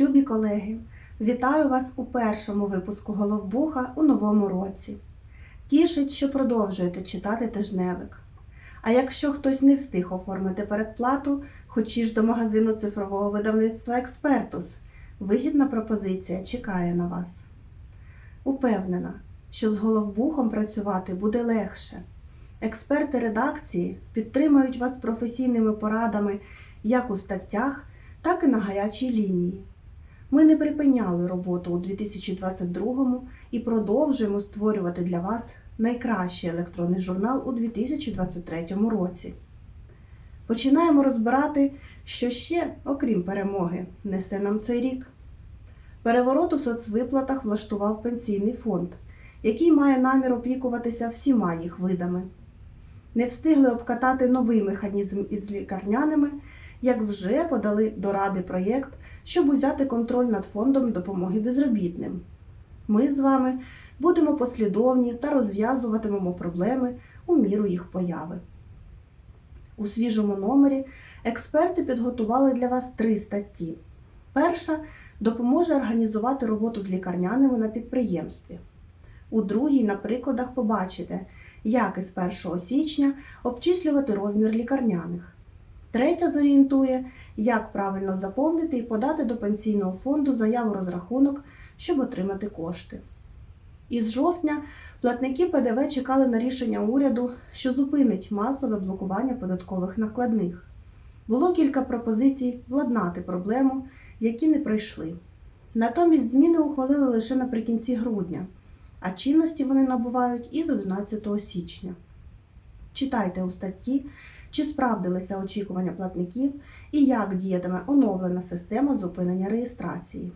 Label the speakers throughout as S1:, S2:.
S1: Любі колеги, вітаю вас у першому випуску Головбуха у новому році. Тішить, що продовжуєте читати тижневик. А якщо хтось не встиг оформити передплату, хочі ж до магазину цифрового видавництва Експертус, вигідна пропозиція чекає на вас. Упевнена, що з головбухом працювати буде легше. Експерти редакції підтримують вас професійними порадами як у статтях, так і на гарячій лінії. Ми не припиняли роботу у 2022 і продовжуємо створювати для вас найкращий електронний журнал у 2023 році. Починаємо розбирати, що ще, окрім перемоги, несе нам цей рік. Переворот у соцвиплатах влаштував пенсійний фонд, який має намір опікуватися всіма їх видами. Не встигли обкатати новий механізм із лікарняними, як вже подали до Ради проєкт, щоб узяти контроль над фондом допомоги безробітним. Ми з вами будемо послідовні та розв'язуватимемо проблеми у міру їх появи. У свіжому номері експерти підготували для вас три статті. Перша допоможе організувати роботу з лікарняними на підприємстві. У другій, на прикладах, побачите, як із 1 січня обчислювати розмір лікарняних. Третя зорієнтує, як правильно заповнити і подати до пенсійного фонду заяву розрахунок, щоб отримати кошти. Із жовтня платники ПДВ чекали на рішення уряду, що зупинить масове блокування податкових накладних. Було кілька пропозицій владнати проблему, які не пройшли. Натомість зміни ухвалили лише наприкінці грудня, а чинності вони набувають із 11 січня. Читайте у статті, чи справдилися очікування платників і як діятиме оновлена система зупинення реєстрації.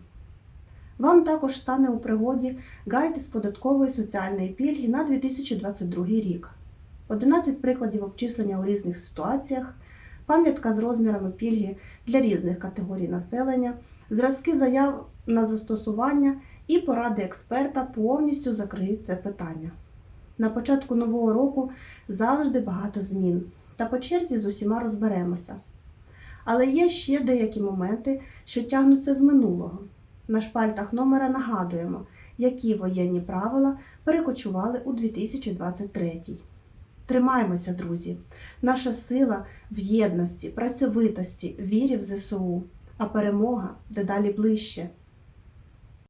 S1: Вам також стане у пригоді гайд із податкової соціальної пільги на 2022 рік, 11 прикладів обчислення у різних ситуаціях, пам'ятка з розмірами пільги для різних категорій населення, зразки заяв на застосування і поради експерта повністю закриють це питання. На початку нового року завжди багато змін, та по черзі з усіма розберемося. Але є ще деякі моменти, що тягнуться з минулого. На шпальтах номера нагадуємо, які воєнні правила перекочували у 2023. Тримаймося, друзі! Наша сила в єдності, працьовитості, вірі в ЗСУ, а перемога дедалі ближче.